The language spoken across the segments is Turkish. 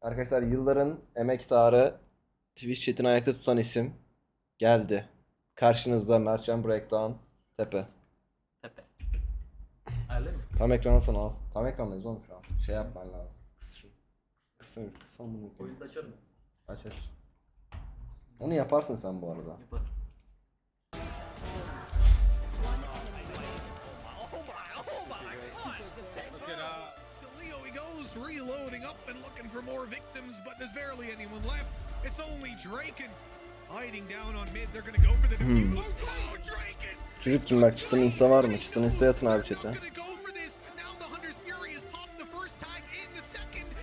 Arkadaşlar yılların emektarı Twitch chatini ayakta tutan isim geldi. Karşınızda Mertcan Breakdown Tepe. Tepe. Öyle mi? Tam ekranı al. Tam ekrandayız oğlum şu an. Şey yapman lazım. Kıs şunu. Kıssana şu kısan bunu. Oyunda açarım. Aç aç. Onu yaparsın sen bu arada. Yaparım. Goes, reloading up and looking for more victims, but there's barely anyone left. It's only Draken. Hiding down on mid, they're gonna go for the defuse. Oh, Draken! Çocuk kim bak çıtın insta var mı? Çıtın insta atın abi chat'e.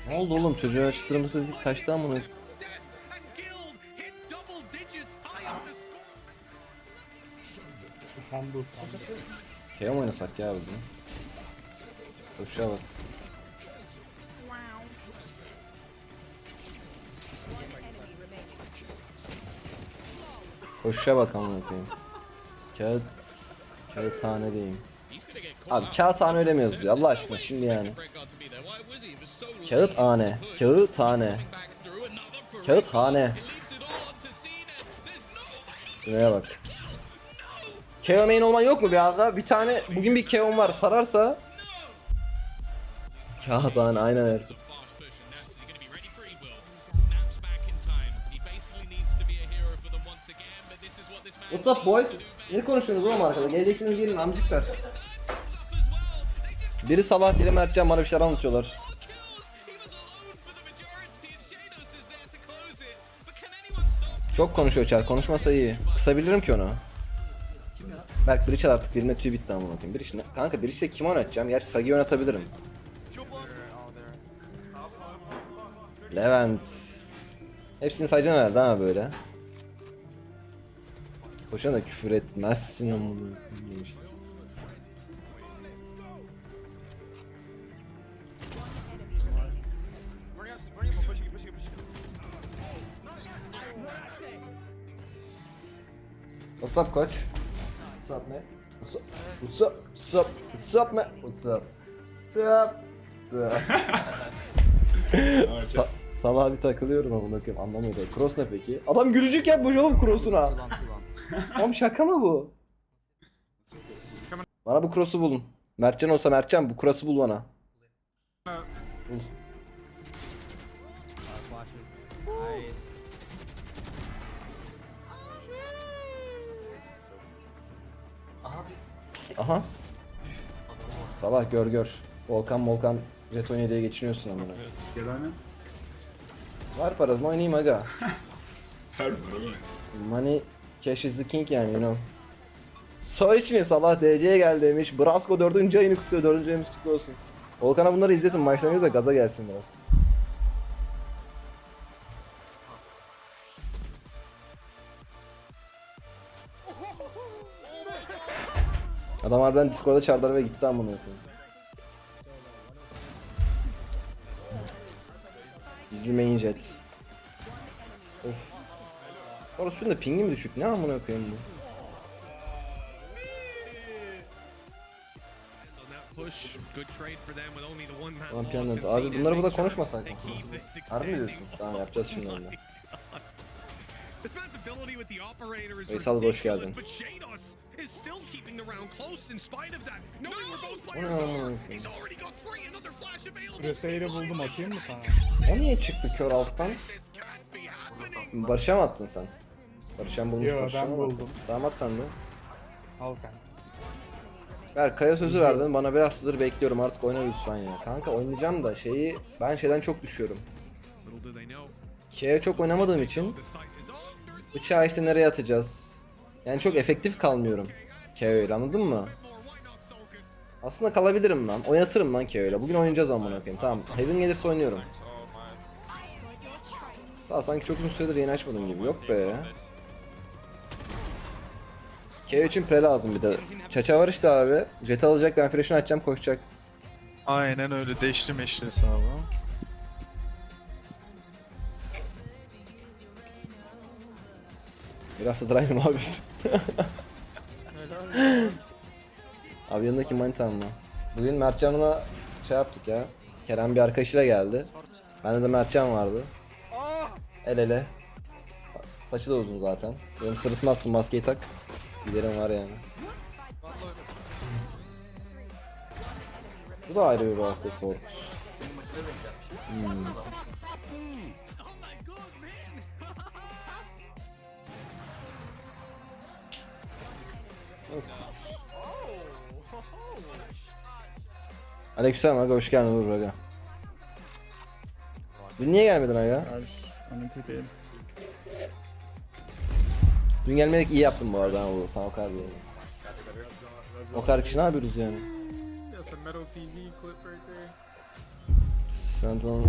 Ne oldu oğlum çocuğa çıtırımızı dedik kaçtı amına. The score. Kaya mı oynasak ya bugün? Koşuya bak. Koşuya bak amına koyayım. Kağıt... Kağıt tane diyeyim. Abi kağıt tane öyle mi yazıyor Allah aşkına şimdi yani. Kağıt hane. Kağıt hane. Kağıt hane. Şuraya bak. KO main olman yok mu bir anda? Bir tane bugün bir KO'm var sararsa Kağıt hane aynen öyle. What's up boys? Ne konuşuyorsunuz oğlum arkada? Geleceksiniz gelin amcıklar. Biri Salah, biri Mertcan bana bir şeyler anlatıyorlar. Çok konuşuyor Çar, konuşmasa iyi. Kısabilirim ki onu. Berk Breach'e artık diline tüy bitti amına koyayım. Breach ne? Kanka Breach'le kim oynatacağım? Gerçi Sagi'yi oynatabilirim. Levent. Hepsini sayacaksın herhalde ha böyle. Koşana da küfür etmezsin amına işte. What's up coach? What's up man? What's up? What's up? What's up? What's up man? What's up? What's up? Sa Salaha bir takılıyorum amına koyayım anlamıyor da. Cross ne peki? Adam gülücük yapmış oğlum cross'una. Oğlum şaka mı bu? Bana bu cross'u bulun. Mertcan olsa Mertcan bu cross'u bul bana. Bul. Aha. Salah gör gör. Volkan Volkan Jetonya diye geçiniyorsun amına. Gelen Var param oynayayım aga. her para. Money cash is the king yani you know. So için sabah DC'ye gel demiş. Brasco 4. ayını kutluyor. 4. ayımız kutlu olsun. Volkan'a bunları izlesin. Maçlarımız da gaza gelsin biraz. Adam harbiden Discord'da çağırdılar ve gitti amına koyayım. Gizli jet. Of. Orası da pingi mi düşük? Ne amına koyayım bu? On that push, good trade for them with only the one man Tamam lost piyanat. and Abi bunları burada konuşmasak mı? Harbi mi diyorsun? Tamam yapacağız şimdi onu. Operator is Veysel, hoş geldin. is still keeping the round close in spite of that. Knowing where both players are, he's already got three. Another flash available. Crusader'ı buldum atayım mı sana? O niye çıktı kör alttan? Barış'a mı attın sen? Barış'an bulmuş Yo, Barış'a ben buldum. Tamam at sen de. Al kanka. Ver Kaya sözü verdin bana biraz hazır bekliyorum artık oyna lütfen ya. Kanka oynayacağım da şeyi ben şeyden çok düşüyorum. Kaya çok oynamadığım için bıçağı işte nereye atacağız? Yani çok efektif kalmıyorum. Kaya ile anladın mı? Aslında kalabilirim lan. Oynatırım lan Kaya ile. Bugün oynayacağız amına koyayım. Tamam. Heaven gelirse oynuyorum. Sağ sanki çok uzun süredir yeni açmadım gibi. Yok be. KO için pre lazım bir de. Çaça var işte abi. Jet alacak ben flash'ını açacağım koşacak. Aynen öyle deşli meşli hesabı. Biraz da drive'ım abi. abi yanındaki manitam mı? Bugün Mertcan'la şey yaptık ya. Kerem bir arkadaşıyla geldi. Bende de Mertcan vardı. El ele. Saçı da uzun zaten. Benim sırıtmazsın maskeyi tak. Giderim var yani. Bu da ayrı bir hastası Orkus. Senin maçına denk gelmiş. Nasıl? Aleykümselam aga hoş geldin Uğur aga. Dün niye gelmedin aga? Onun tipiyim. Dün gelmeyerek iyi yaptın bu arada Uğur. Sana o kadar diyorum. O kadar kişi ne yapıyoruz yani? That's a metal TV clip right there. Sen de onu...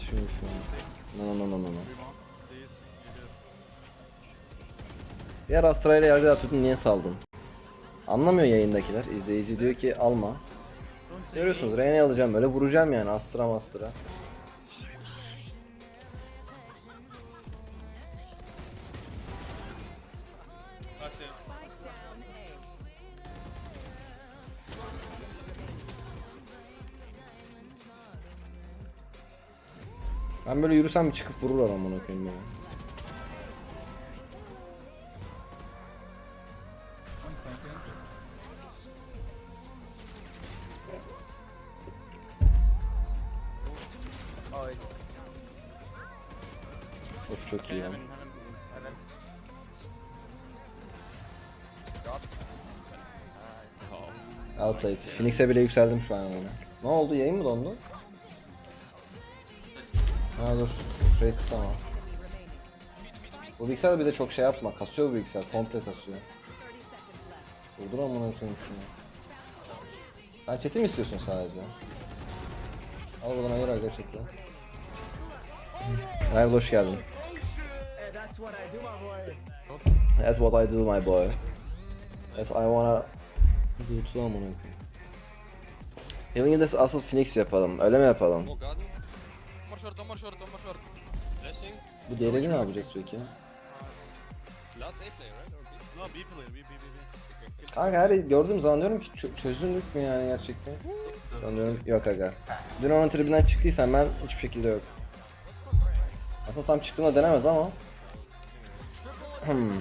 Şunu şu No no no no no. no. Bir ara Astra'yla yargı atıyordun niye saldın? Anlamıyor yayındakiler. İzleyici diyor ki alma. Görüyorsunuz Rene'yi alacağım böyle vuracağım yani Astra Mastra. Ben böyle yürüsem çıkıp vururlar amına koyayım ya. Of çok iyi ya. Outplayed. Phoenix'e bile yükseldim şu an yani. Ne oldu? Yayın mı dondu? Ha dur. Şurayı kısama. Bu bilgisayar bir de çok şey yapma. Kasıyor bu bilgisayar. Komple kasıyor. Durdur amına koyayım şunu. Sen chat'i mi istiyorsun sadece? Al buradan ayır aga chat'i. Merhaba hoş geldin. That's what I do my boy. Yes I wanna do too amına koyayım. Heaven'ı da asıl Phoenix yapalım. Öyle mi yapalım? Bu diğerleri ne yapacağız peki? Kanka her gördüğüm zaman diyorum ki çö- çözüldük mü yani gerçekten? Ben diyorum yok aga. Dün onun tribünden çıktıysan ben hiçbir şekilde yok. Aslında tam çıktığımda denemez ama. Hmm.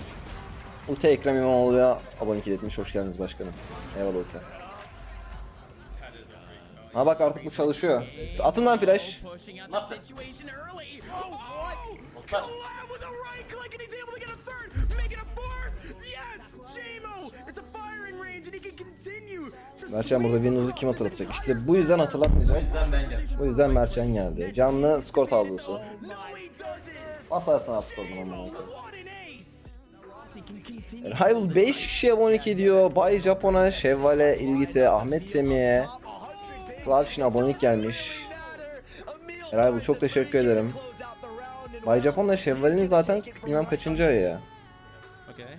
Ute Ekrem İmamoğlu'ya abonelik etmiş. Hoş geldiniz başkanım. Eyvallah Ute. Ha bak artık bu çalışıyor. Atın lan flash. Nasıl? Mertcan burada Windows'u kim hatırlatacak? İşte bu yüzden hatırlatmayacak. O yüzden ben geldim. Bu yüzden Mertcan geldi. Canlı skor tablosu. No, he doesn't. Basarsın artık o zaman. amına koyayım. What an ace. He can continue. Rival 5 kişi abonelik ediyor. Bay Japon'a, Şevval'e, İlgit'e, Ahmet Semih'e, Klavşin abonelik gelmiş. Rival çok teşekkür ederim. Bay Japon'la Şevval'in zaten bilmem kaçıncı ayı ya.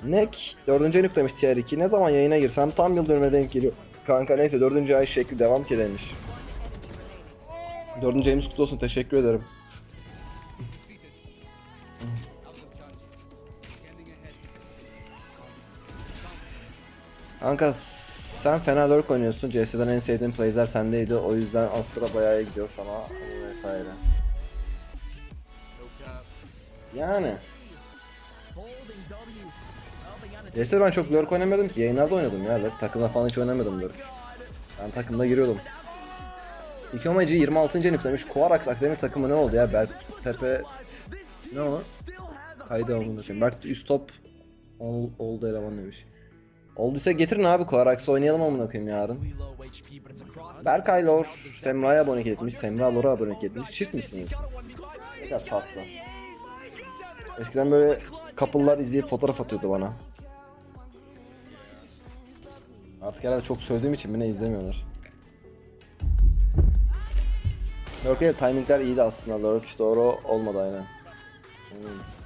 Nek 4. ayını demiş tier 2. Ne zaman yayına girsem tam yıl dönüme denk geliyor. Kanka neyse 4. ay şekli devam ki demiş. 4. ayımız kutlu olsun teşekkür ederim. Kanka sen fena lurk oynuyorsun. CS'den en sevdiğim plays'ler sendeydi. O yüzden Astra bayağı iyi gidiyor sana vesaire. Yani. CS'de ben çok lurk oynamıyordum ki. Yayınlarda oynadım ya lurk. Takımda falan hiç oynamadım lurk. Ben takımda giriyordum. İkomacı 26. nüklemiş. Kovarak Akademi takımı ne oldu ya? Berktepe... Ne o? Kaydı amına koyayım. Berk üst top ol, oldu eleman demiş. Olduysa getirin abi Kovarak'sı oynayalım amına koyayım yarın. Berkay Lor, Semra'ya abonelik etmiş, Semra Lor'a abonelik etmiş. Çift misiniz siz? Kadar tatlı. Eskiden böyle couple'lar izleyip fotoğraf atıyordu bana. Artık herhalde çok söylediğim için beni izlemiyorlar. Lurk evet timingler iyiydi aslında. Lurk doğru olmadı aynen. Hmm.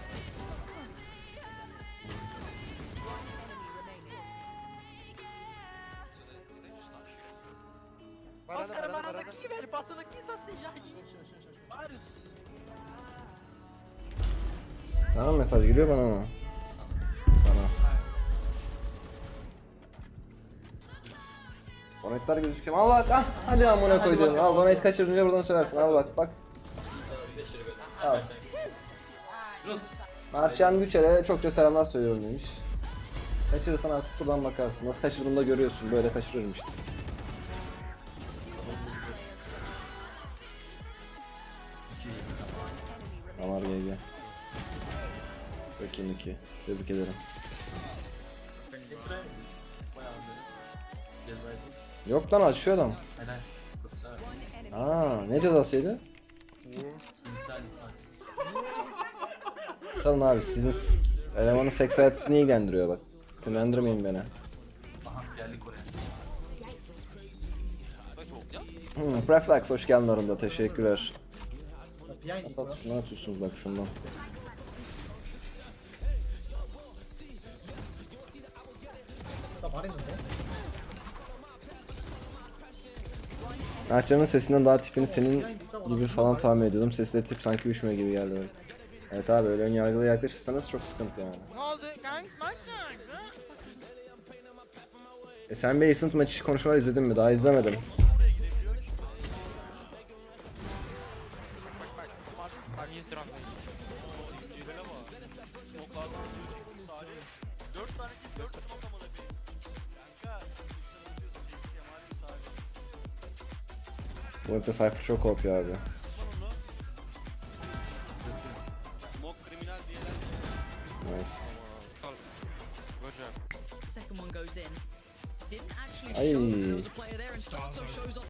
Sana mesaj geliyor bana mı? Sana. Donetler gözüküyor. Al bak ah hadi amına koyduğum. Al donet kaçırdın diye buradan söylersin. Al bak bak. Al. Mertcan Güçer'e çokça selamlar söylüyorum demiş. Kaçırırsan artık buradan bakarsın. Nasıl kaçırdığımı da görüyorsun. Böyle kaçırıyorum işte. Amar GG. Bakayım 2. Tebrik ederim. Yok lan açıyor adam. Aa ne cezasıydı? Salın abi sizin elemanın seks hayatı sizi ilgilendiriyor bak. Sinirlendirmeyin beni. Hmm, Preflex hoş geldin arında teşekkürler. At at şundan atıyorsunuz bak şundan. Mertcan'ın sesinden daha tipini senin gibi falan tahmin ediyordum. Sesi de tip sanki üşüme gibi geldi. Evet abi öyle ön yargılı yaklaşırsanız çok sıkıntı yani. Ne oldu? Gangs maç ha? E sen bir Ascent maçı konuşmalar izledin mi? Daha izlemedim. Bu arada Cypher çok OP abi.